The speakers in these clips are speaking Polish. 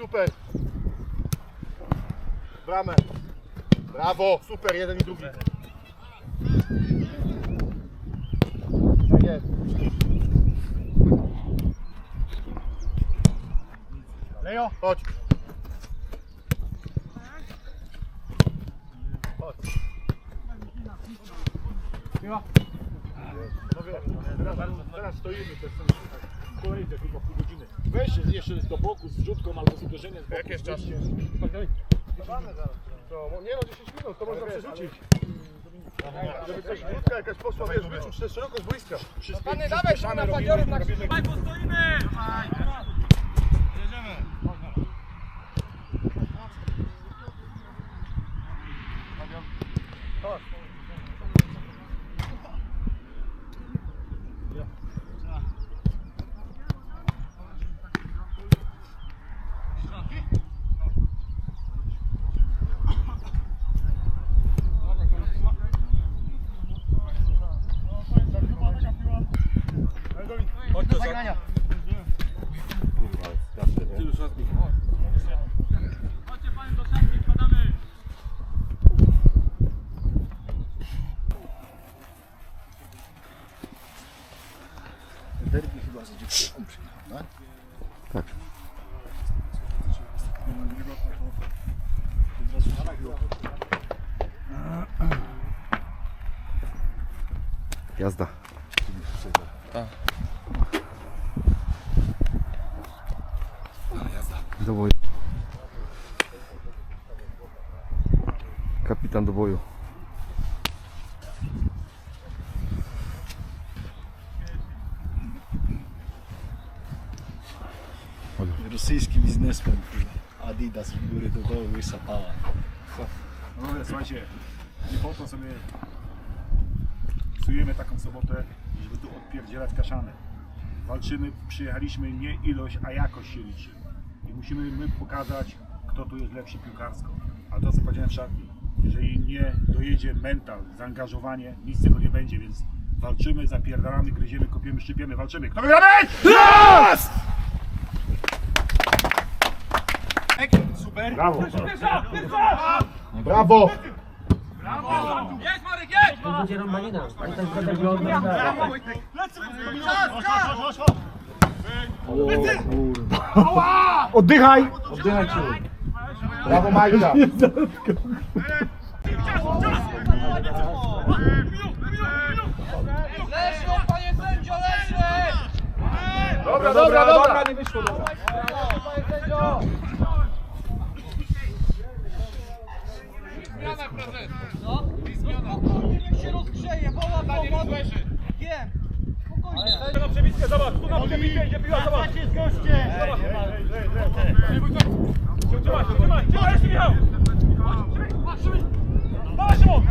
Super. Bramę. Brawo, super, jeden i drugi. Tak jest. Lejo, chodź. Chodź. Teraz, stoimy też kolejce tylko pół godziny. Weź się jeszcze do boku z rzutką albo z uderzeniem z boku. Jak jest czas? To, mo- nie no, 10 minut, to można przerzucić. Żeby coś krótka jakaś poszła, wiesz, wyczuć tę szerokość boiska. Pany, dawaj się na padziorów na Derby chyba za dziewczyną przyjechał, tak? Jazda. Do boju. Kapitan do boju. Rosyjski biznesmen. Adidas w góry do dołu i sapała. No ale słuchajcie, nie po to sobie psujemy taką sobotę, żeby tu odpierdzielać kaszany. Walczymy, przyjechaliśmy nie ilość, a jakość się liczy. I musimy my pokazać, kto tu jest lepszy piłkarsko. Ale to co powiedziałem w szatni, jeżeli nie dojedzie mental, zaangażowanie, nic z tego nie będzie, więc walczymy, zapierdalamy, gryziemy, kopiemy, szczypiemy, walczymy. Kto wygra mecz? Super! Brawo! Brawo! będzie Romanina. Oni tam potem wygląda. Oddychaj! Oddychaj ciu. Brawo Majka! Leszno, panie sędzio, Leszno! Dobra, dobra, dobra! nie wyszło, dobra. Panie sędzio! Zmiana prezes. No? Spokojnie, niech się rozgrzeje, woła pomoc. Wiem. Spokojnie. Na przebitkę, zobacz, tu na przebitkę idzie piła, zobacz. jest goście! Zobacz. Trzymaj, trzymaj, trzymaj, jeszcze Michał! Dawaj Szymon!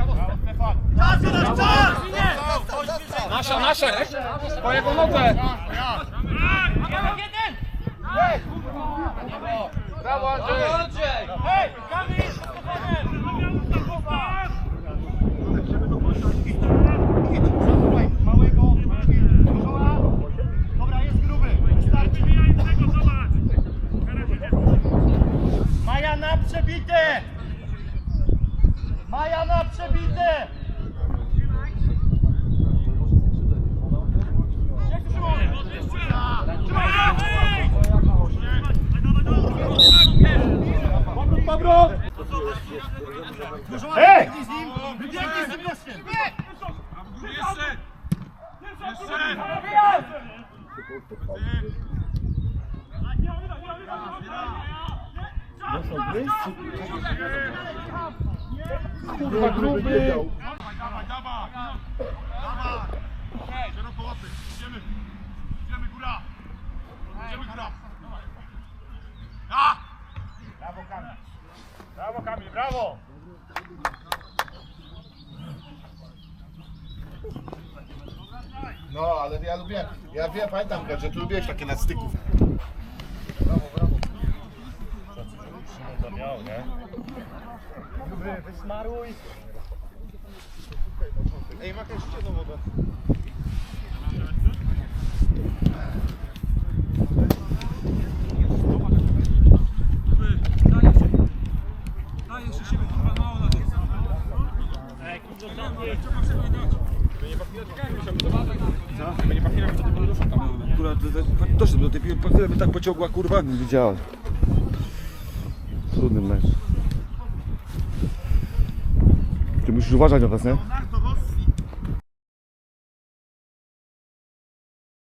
Nasza, nasza! Po jego nodze! Brawo Andrzej! Hej, Kamil! Spokojnie! Maja na przebite! Maja na przebite! Hej! Kurwa gruby! Dawaj, dawaj! Dawaj! Szeroko łapy, idziemy! Idziemy góra! Idziemy góra! A! Brawo Kamil! Brawo Kamil, brawo! No, ale ja lubię, ja wiem, pamiętam, że ty lubiłeś takie na styków. wysmaruj. Ej, Maka, jeszcze jedną wodę. Kurwa, doszedł do tej piłki, by tak pociągła, kurwa. Widziałem. Trudny mecz. Ty musisz uważać na nas, nie?